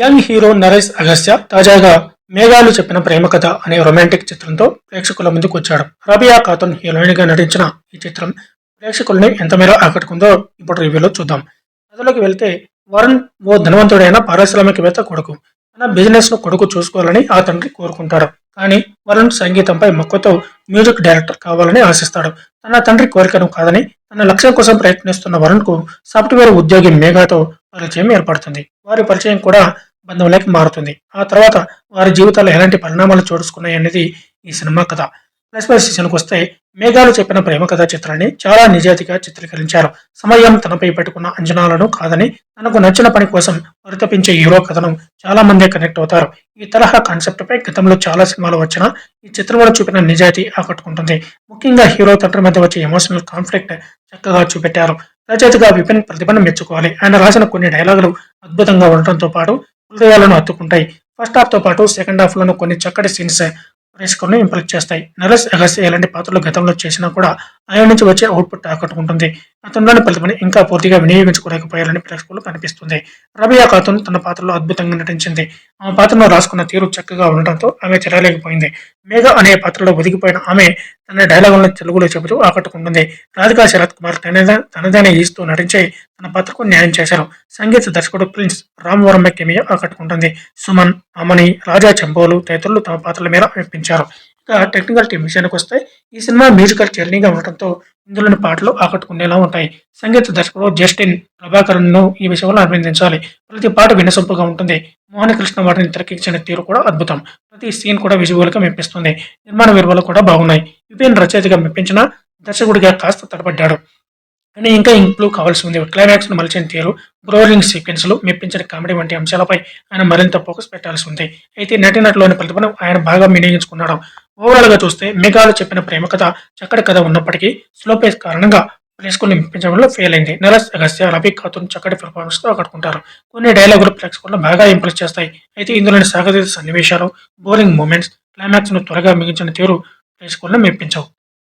Young hero Naresh Agastya తాజాగా మేఘాలు చెప్పిన ప్రేమ కథ అనే రొమాంటిక్ చిత్రంతో ప్రేక్షకుల ముందుకు వచ్చాడు. రబియా ఖాతున్ హీరోయిన్గా నటించిన ఈ చిత్రం ప్రేక్షకుల్ని ఎంత మేర ఆకట్టుకుందో ఇప్పుడు రివ్యూలో చూద్దాం. కథలోకి వెళ్తే వరుణ్ ఓ ధనవంతుడైన పారిశ్రామికవేత్త కొడుకు. తన బిజినెస్ను కొడుకు చూసుకోవాలని ఆ తండ్రి కోరుకుంటాడు. కానీ వరుణ్ సంగీతంపై మక్కువతో మ్యూజిక్ డైరెక్టర్ కావాలని ఆశిస్తాడు. తన తండ్రి కోరికను కాదని తన లక్ష్యం కోసం ప్రయత్నిస్తున్న వరుణ్కు సాఫ్ట్వేర్ ఉద్యోగి మేఘాతో పరిచయం ఏర్పడుతుంది. వారి పరిచయం కూడా బంధంలోకి మారుతుంది. ఆ తర్వాత వారి జీవితాల్లో ఎలాంటి పరిణామాలు చోడుకున్నాయి అనేది ఈ సినిమా కథ. ప్లస్ ప్లస్ సీజన్కి వస్తే మేఘాలు చెప్పిన ప్రేమ కథ చిత్రాన్ని చాలా నిజాయితీగా చిత్రీకరించారు. సమయం తనపై పెట్టుకున్న అంచనాలను కాదని తనకు నచ్చిన పని కోసం పరితపించే హీరో కథను చాలా మంది కనెక్ట్ అవుతారు. ఈ తరహా కాన్సెప్ట్ పై గతంలో చాలా సినిమాలు వచ్చినా ఈ చిత్రంలో చూపిన నిజాయితీ ఆకట్టుకుంటుంది. ముఖ్యంగా హీరో తండ్రి మధ్య వచ్చే ఎమోషనల్ కాన్ఫ్లిక్ట్ చక్కగా చూపెట్టారు. రచయితగా విపిన్ ప్రతిభను మెచ్చుకోవాలి. ఆయన రాసిన కొన్ని డైలాగులు అద్భుతంగా ఉండటంతో పాటు హృదయాలను హత్తుకుంటాయి ఫస్ట్ హాఫ్తో పాటు సెకండ్ హాఫ్ లోను కొన్ని చక్కటి సీన్స్ ప్రేక్షకులను ఇంప్రెస్ చేస్తాయి. నరేష్ అగస్య ఎలాంటి పాత్రలు గతంలో చేసినా కూడా ఆయన నుంచి వచ్చే అవుట్పుట్ ఆకట్టుకుంటుంది అతనిలోని ఫలితమని ఇంకా పూర్తిగా వినియోగించుకోలేకపోయారని ప్రేక్షకులు కనిపిస్తుంది. రబియా ఖాతున్ తన పాత్రలో అద్భుతంగా నటించింది. ఆమె పాత్రను రాసుకున్న తీరు చక్కగా ఉండటంతో ఆమె చెరలేకపోయింది మేఘ అనే పాత్రలో ఒదిగిపోయిన ఆమె తన డైలాగులను తెలుగులో చెబుతూ ఆకట్టుకుంటుంది. రాధికా శరత్ కుమార్ తనదే తనదైన ఈస్తూ నటించి తన పాత్రకు న్యాయం చేశారు. సంగీత దర్శకుడు ప్రిన్స్ రామ్ వర్మ కెమియా ఆకట్టుకుంటుంది. సుమన్ అమని రాజా చంపోలు తదితరులు తమ పాత్రల మీద మెప్పించారు ఇక టెక్నికల్ టీం విషయానికి వస్తే ఈ సినిమా మ్యూజికల్ జర్నీగా ఉండటంతో ఇందులోని పాటలు ఆకట్టుకునేలా ఉంటాయి. సంగీత దర్శకుడు జస్టిన్ ప్రభాకరన్ను ఈ విషయంలో అభినందించాలి. ప్రతి పాట వినసొంపుగా ఉంటుంది. మోహన కృష్ణ వాటిని తెరకెక్కించిన తీరు కూడా అద్భుతం. ప్రతి సీన్ కూడా విజువల్గా మెప్పిస్తుంది. నిర్మాణ విలువలు కూడా బాగున్నాయి. విపిన్ రచయితగా మెప్పించిన దర్శకుడిగా కాస్త తడబడ్డాడు. కానీ ఇంకా ఇంప్రూవ్ కావాల్సి ఉంది. క్లైమాక్స్ను మలిచిన తీరు బ్రోలింగ్ సీక్వెన్స్లు మెప్పించిన కామెడీ వంటి అంశాలపై ఆయన మరింత ఫోకస్ పెట్టాల్సి ఉంది. అయితే నటినటులోని ప్రతిభను ఆయన బాగా వినియోగించుకున్నాడు. ఓవరాల్గా చూస్తే మెగాలు చెప్పిన ప్రేమ కథ చక్కటి కథ ఉన్నప్పటికీ స్లో పేస్ కారణంగా ప్రేక్షకుల్ని మెప్పించడంలో ఫెయిల్ అయింది. నరస్ అగస్య రఫీ ఖాతున్ చక్కటి పెర్ఫార్మెన్స్తో ఆకట్టుకుంటారు. కొన్ని డైలాగులు ప్రేక్షకులను బాగా ఇంప్రెస్ చేస్తాయి. అయితే ఇందులోని సాగతీత సన్నివేశాలు బోరింగ్ మూమెంట్స్ క్లైమాక్స్ను త్వరగా మిగించిన తీరు ప్రేక్షకులను మెప్పించవు.